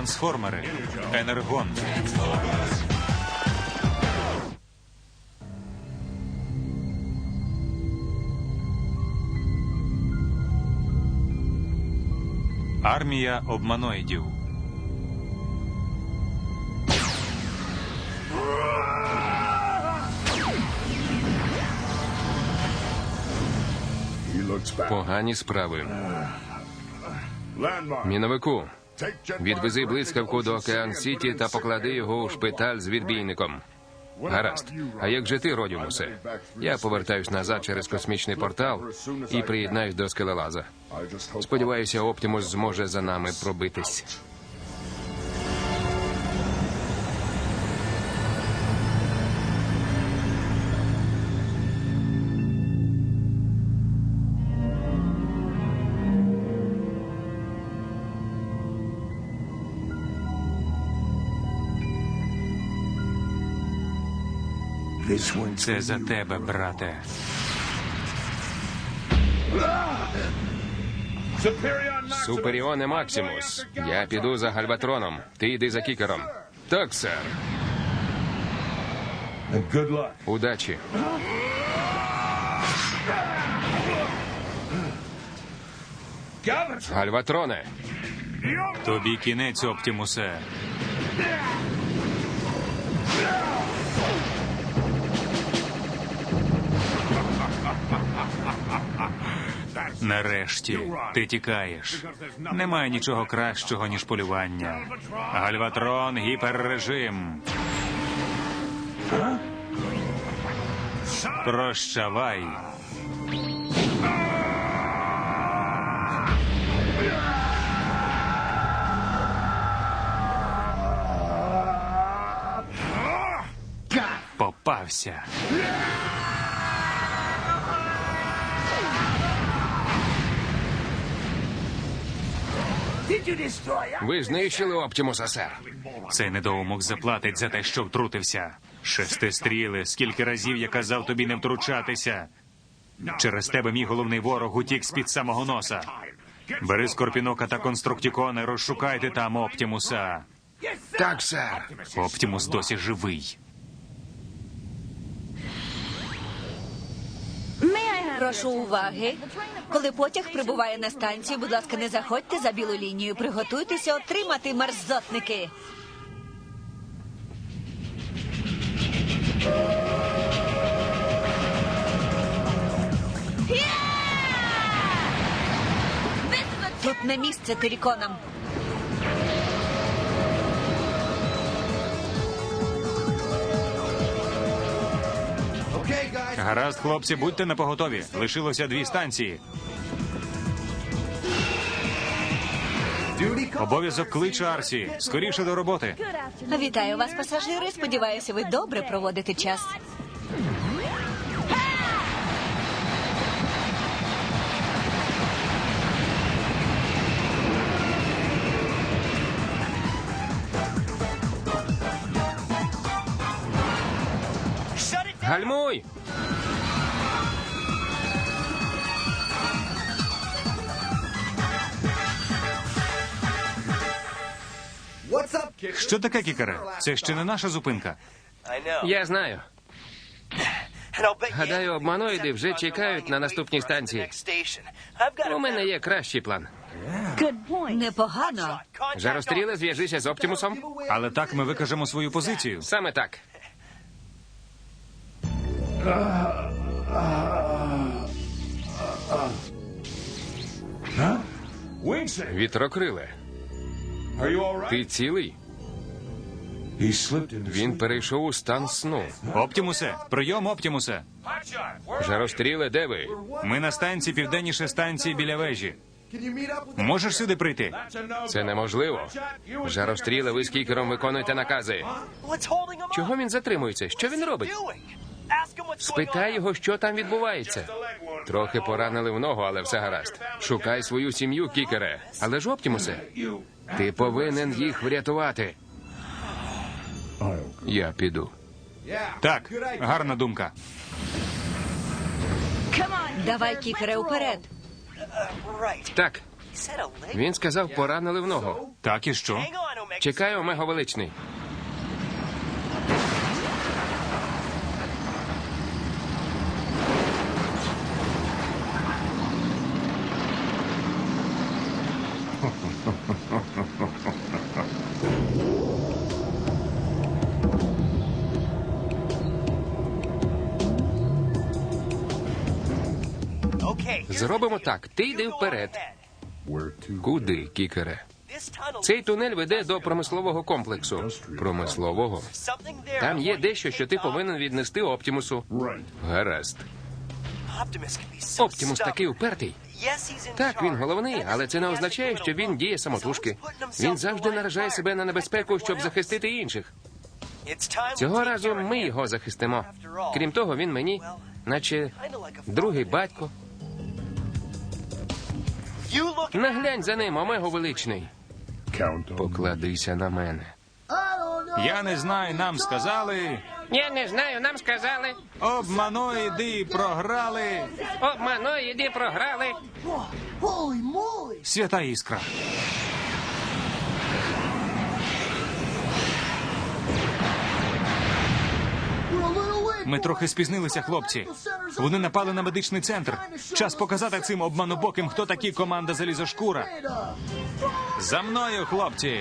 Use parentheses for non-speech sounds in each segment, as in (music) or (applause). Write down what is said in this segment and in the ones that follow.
Трансформери. Енергон. Армія обманоїдів. Погані справи. Міновику, відвези блискавку до Океан Сіті та поклади його у шпиталь з відбійником. Гаразд. А як же ти, Родімусе? Я повертаюсь назад через космічний портал і приєднаюсь до скелелаза. Сподіваюся, Оптимус зможе за нами пробитись. Це за тебе, брате. Суперіоне Максимус. Я піду за Гальватроном. Ти йди за кікером. Так, сер. Удачі. Гальватроне. Тобі кінець, Оптімусе. Нарешті ти тікаєш. Немає нічого кращого, ніж полювання. Гальватрон гіперрежим. Прощавай. Попався. Ви знищили Оптимуса, сер. Цей недоумок заплатить за те, що втрутився. Шестистріли, скільки разів я казав тобі не втручатися. Через тебе мій головний ворог утік з-під самого носа. Бери скорпінока та конструктікони, розшукайте там Оптімуса. Так, сер. Оптімус досі живий. Прошу уваги. Коли потяг прибуває на станцію, будь ласка, не заходьте за білу лінію. Приготуйтеся отримати мерзотники. Тут не місце теріконам. Гаразд, хлопці, будьте напоготові. Лишилося дві станції. Обов'язок кличе Арсі. Скоріше до роботи. Вітаю вас, пасажири. Сподіваюся, ви добре проводите час. Гальмуй! Що таке, кікере? Це ще не наша зупинка. Я знаю. Гадаю, обманоїди вже чекають на наступній станції. У мене є кращий план. Непогано. Жаростріле, зв'яжися з Оптимусом. Але так ми викажемо свою позицію. Саме так. Вітрокриле, ти цілий? Він перейшов у стан сну. Оптімусе, прийом, Оптімусе. Жаростріле, де ви? Ми на станції південніше станції біля вежі. Можеш сюди прийти? Це неможливо. Жаростріле, ви з кікером виконуєте накази. Чого він затримується? Що він робить? Спитай його, що там відбувається. Трохи поранили в ногу, але все гаразд. Шукай свою сім'ю, кікере. Але ж Оптімусе, ти повинен їх врятувати. Я піду. Так, гарна думка. Давай, кікере, уперед. Так, він сказав, поранили в ногу. Так і що? Чекаю, Омего Величний. Так. Ти йди вперед. Куди, кікере? Цей тунель веде до промислового комплексу. Промислового? Там є дещо, що ти повинен віднести Оптімусу. Гаразд. Оптімус такий упертий. Так, він головний, але це не означає, що він діє самотужки. Він завжди наражає себе на небезпеку, щоб захистити інших. Цього разу ми його захистимо. Крім того, він мені, наче другий батько. Наглянь за ним, Омего Величний. Покладися на мене. Я не знаю, нам сказали. Я не знаю, нам сказали. Обманоїди програли. Обманоїди програли. Свята іскра. Ми трохи спізнилися, хлопці. Вони напали на медичний центр. Час показати цим обманобоким, хто такі команда залізошкура. За мною, хлопці.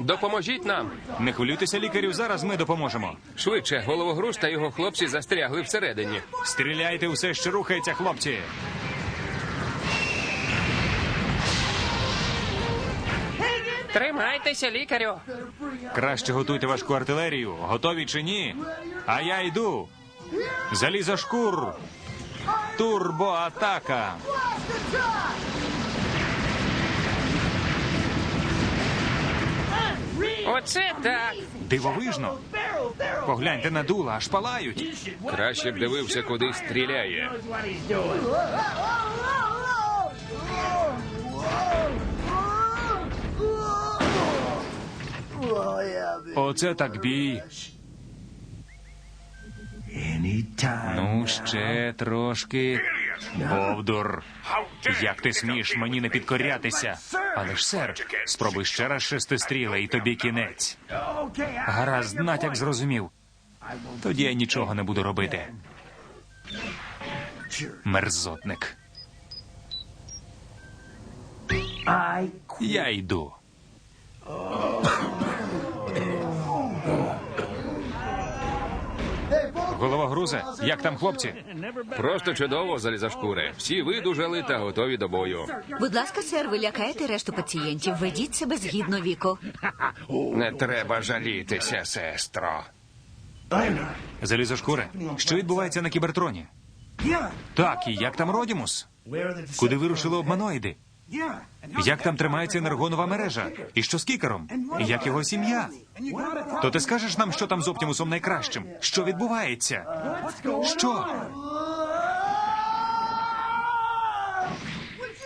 Допоможіть нам. Не хвилюйтеся, лікарю. Зараз ми допоможемо. Швидше, головогруз та його хлопці застрягли всередині. Стріляйте усе, що рухається, хлопці. Тримайтеся, лікарю. Краще готуйте важку артилерію. Готові чи ні? А я йду. Залізошкур. Турбоатака. Оце так. Дивовижно. Погляньте на дула, аж палають. Краще б дивився, куди стріляє. Оце так бій. Ну, ще трошки. Бовдур. Як ти смієш мені не підкорятися? Але ж, сер, спробуй ще раз шестистріле, і тобі кінець. Гаразд, натяк зрозумів. Тоді я нічого не буду робити. Мерзотник. Я йду. Голова груза, як там хлопці? Просто чудово, залізошкури. Всі видужали та готові до бою. Будь ласка, сер, ви лякаєте решту пацієнтів. Ведіть себе згідно віку. (laughs) Не треба жалітися, сестро. Залізошкури, що відбувається на кібертроні? Так, і як там Родімус? Куди вирушили обманоїди? Як там тримається енергонова мережа? І що з кікером? І як його сім'я? То ти скажеш нам, що там з Оптімусом найкращим? Що відбувається? Що?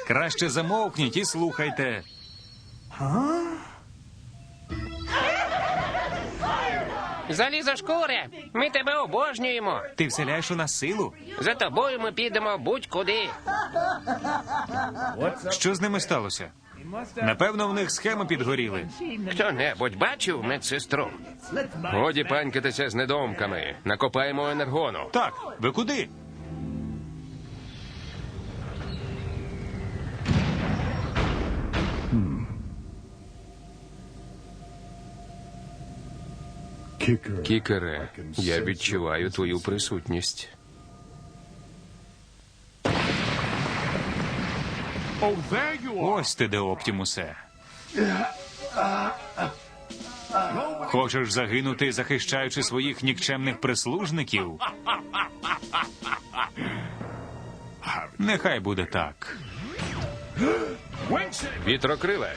Краще замовкніть і слухайте. Залізошкури, ми тебе обожнюємо. Ти вселяєш у нас силу? За тобою ми підемо будь-куди. Що з ними сталося? Напевно, в них схеми підгоріли. Хто-небудь бачив медсестру? Годі панькатися з недомками. Накопаємо енергону. Так, ви куди? Кікере, я відчуваю твою присутність. Ось ти де Оптімусе. Хочеш загинути, захищаючи своїх нікчемних прислужників? Нехай буде так. Вітрокриле.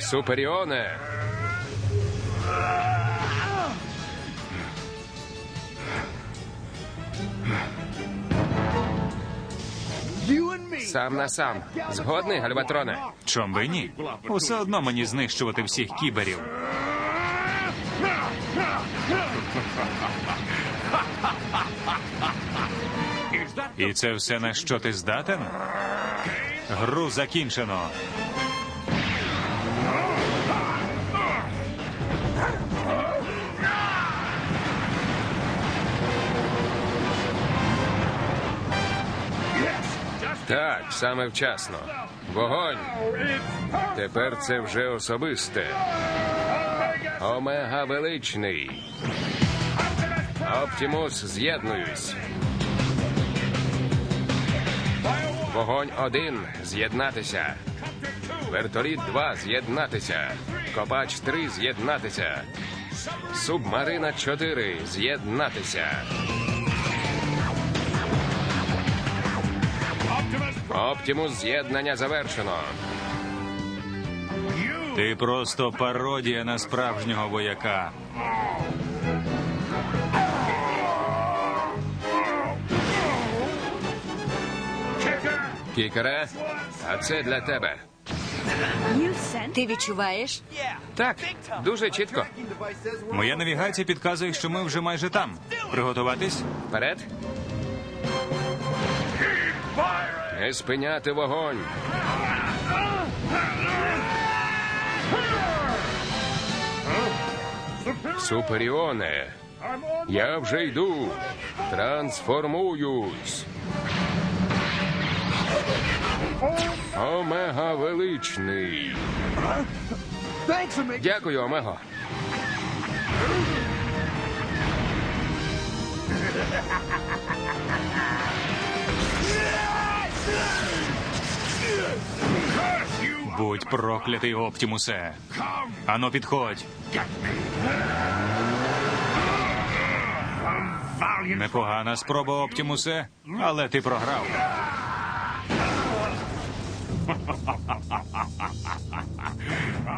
Суперіоне. сам на сам. Згодний, Гальватроне? Чом би ні? Усе одно мені знищувати всіх кіберів. І це все на що ти здатен? Гру закінчено. Так, саме вчасно. Вогонь. Тепер це вже особисте. Омега величний. Оптімус, з'єднуюсь. Вогонь один з'єднатися. Вертоліт 2 з'єднатися. Копач 3 з'єднатися. Субмарина 4 з'єднатися. Оптімус з'єднання завершено. Ти просто пародія на справжнього вояка. Кікере, а це для тебе. Ти відчуваєш? Так, дуже чітко. Моя навігація підказує, що ми вже майже там. Приготуватись? Вперед. Не спиняти вогонь. Суперіоне. Я вже йду. Трансформуюсь. Омега величний. Дякую, Омего. Будь проклятий, Оптімусе. Ану, підходь. Непогана спроба, Оптімусе, але ти програв.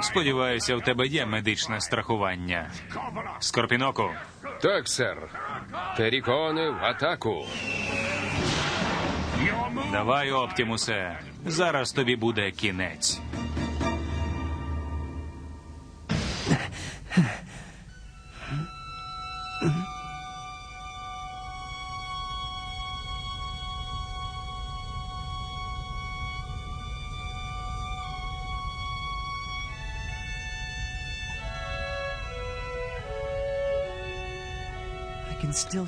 Сподіваюся, в тебе є медичне страхування. Скорпіноку, Так, сер. Терікони в атаку. давай, Оптімусе. Зараз тобі буде кінець.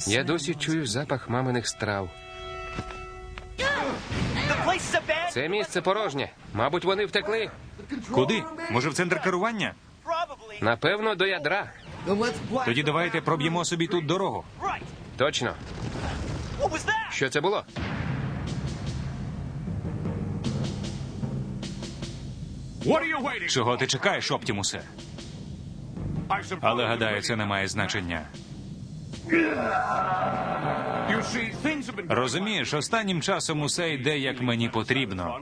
Я досі чую запах маминих страв. Це місце порожнє. Мабуть, вони втекли. Куди? Може, в центр керування? Напевно, до ядра. Тоді давайте проб'ємо собі тут дорогу. Точно. Що це було? Чого ти чекаєш, Оптімусе? Але гадаю, це не має значення. Розумієш, останнім часом усе йде як мені потрібно.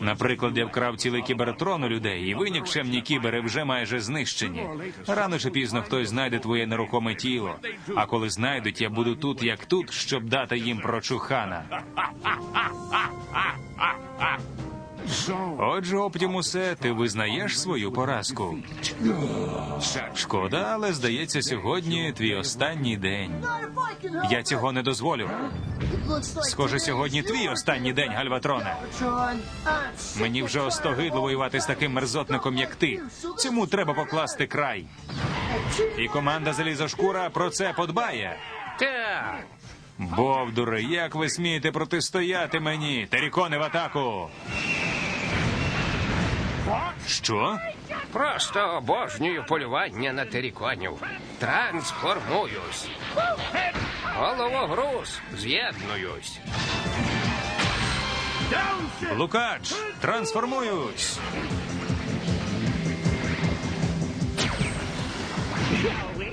Наприклад, я вкрав цілий кібертрон у людей, і ви нікчемні кібери вже майже знищені. Рано чи пізно хтось знайде твоє нерухоме тіло. А коли знайдуть, я буду тут, як тут, щоб дати їм прочухана. Отже, Оптімусе, ти визнаєш свою поразку. Шкода, але здається, сьогодні твій останній день. Я цього не дозволю. Схоже, сьогодні твій останній день, Гальватроне. Мені вже остогидло воювати з таким мерзотником, як ти. Цьому треба покласти край. І команда Залізошкура про це подбає. Так. Бовдури, як ви смієте протистояти мені? Терікони в атаку. Що? Просто обожнюю полювання на теріконів. Трансформуюсь. Головогруз. З'єднуюсь. Лукач, трансформуюсь.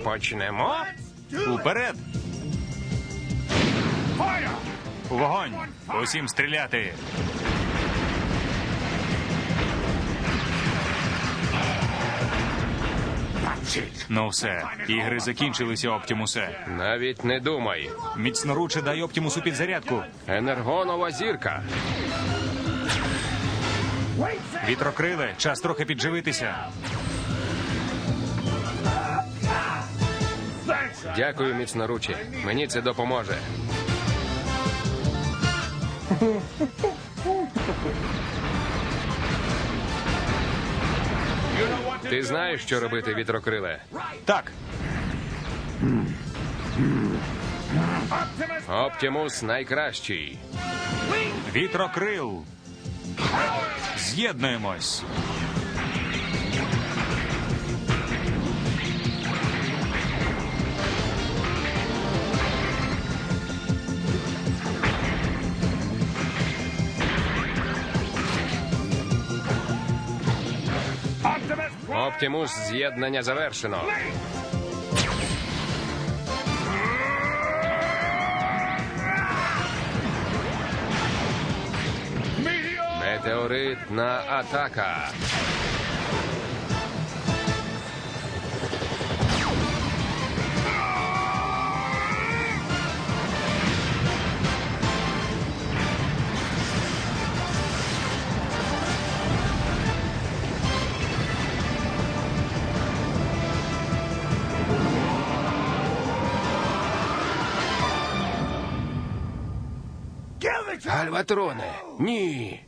Почнемо. Уперед. Вогонь! Усім стріляти. Ну все, ігри закінчилися, Оптімусе. Навіть не думай. Міцноруче дай Оптімусу підзарядку. Енергонова зірка. Вітрокриле, час трохи підживитися. Дякую, міцноручі. Мені це допоможе. Ти знаєш, що робити, вітрокриле? Так, Оптимус найкращий. вітрокрил. З'єднуємось. Оптимус з'єднання завершено. Метеоритна атака. Гальватроне, ні.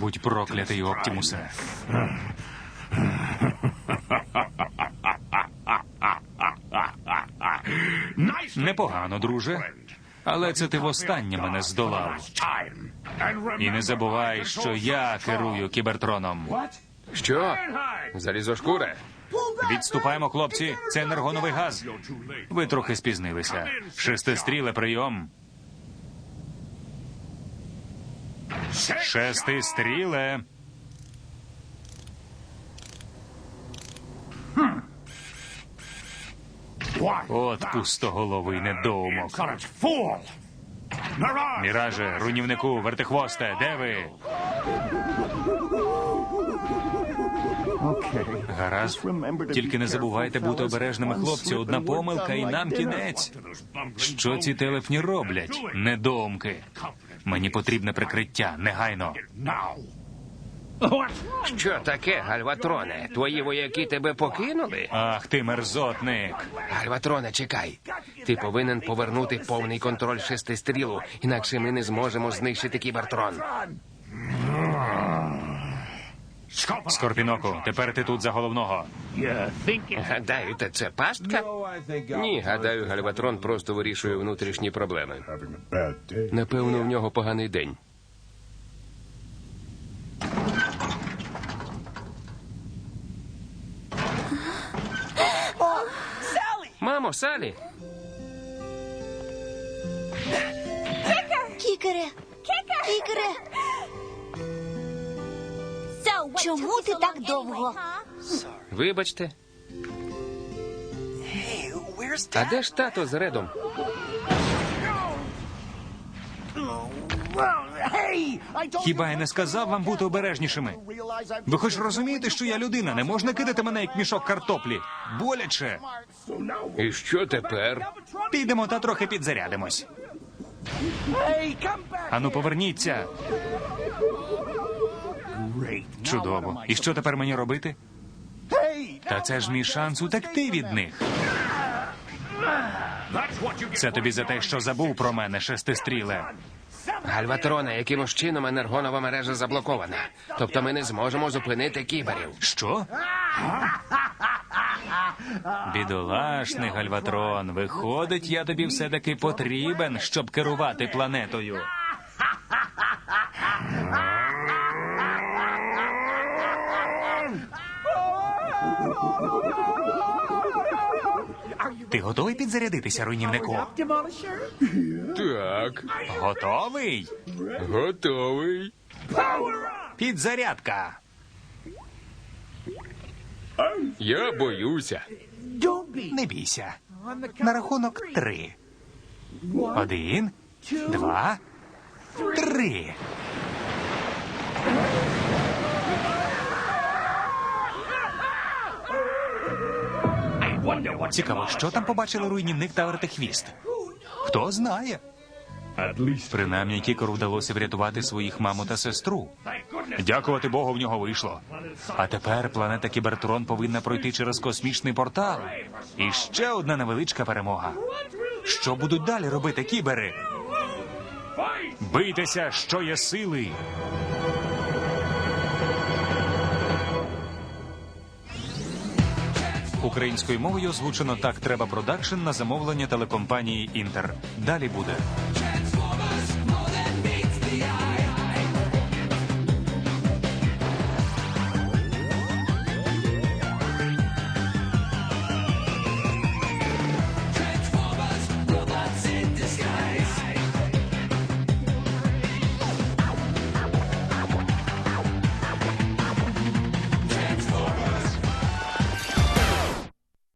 Будь проклятий, Оптімусе. Непогано, друже. Але це ти востаннє мене здолав. І не забувай, що я керую кібертроном. Що? Залізошкуре? Відступаємо, хлопці. Це енергоновий газ. Ви трохи спізнилися. Шестистріле прийом. Шестистріле. От пустоголовий недоумок. Міраже, руйнівнику, вертихвосте, де ви? Гаразд. Тільки не забувайте бути обережними, хлопці. Одна помилка і нам кінець. Що ці телефні роблять? Недоумки. Мені потрібне прикриття, негайно. Що таке, Гальватроне? Твої вояки тебе покинули? Ах ти мерзотник. Гальватроне, чекай. Ти повинен повернути повний контроль шестистрілу, інакше ми не зможемо знищити кібертрон. Скорпіноку, тепер ти тут за головного. Гадаєте, це пастка? Ні, гадаю, Гальватрон просто вирішує внутрішні проблеми. Напевно, в нього поганий день. Мамо, Салі, Кікере, кікере, чому ти так довго? вибачте. А де ж тато з Редом? Хіба я не сказав вам бути обережнішими? Ви хоч розумієте, що я людина, не можна кидати мене як мішок картоплі. Боляче. І що тепер? Підемо та трохи підзарядимось. Ану, поверніться. Чудово. І що тепер мені робити? Та це ж мій шанс утекти від них. Це тобі за те, що забув про мене, шестистріле. Гальватрона, якимось чином енергонова мережа заблокована. Тобто ми не зможемо зупинити кіберів. Що? Бідолашний Гальватрон, виходить, я тобі все-таки потрібен, щоб керувати планетою. (laughs) Ти готовий підзарядитися, руйнівнику? Так, Готовий? готовий. Підзарядка. Я боюся. Не бійся. На рахунок три. Один, два, Три. Цікаво, що там побачили руйнівник та вертихвіст? Хто знає? Принаймні Кікору вдалося врятувати своїх маму та сестру. Дякувати Богу, в нього вийшло. А тепер планета Кібертрон повинна пройти через космічний портал. І ще одна невеличка перемога. Що будуть далі робити кібери? Бийтеся, що є сили. Українською мовою озвучено так треба продакшн на замовлення телекомпанії Інтер. Далі буде.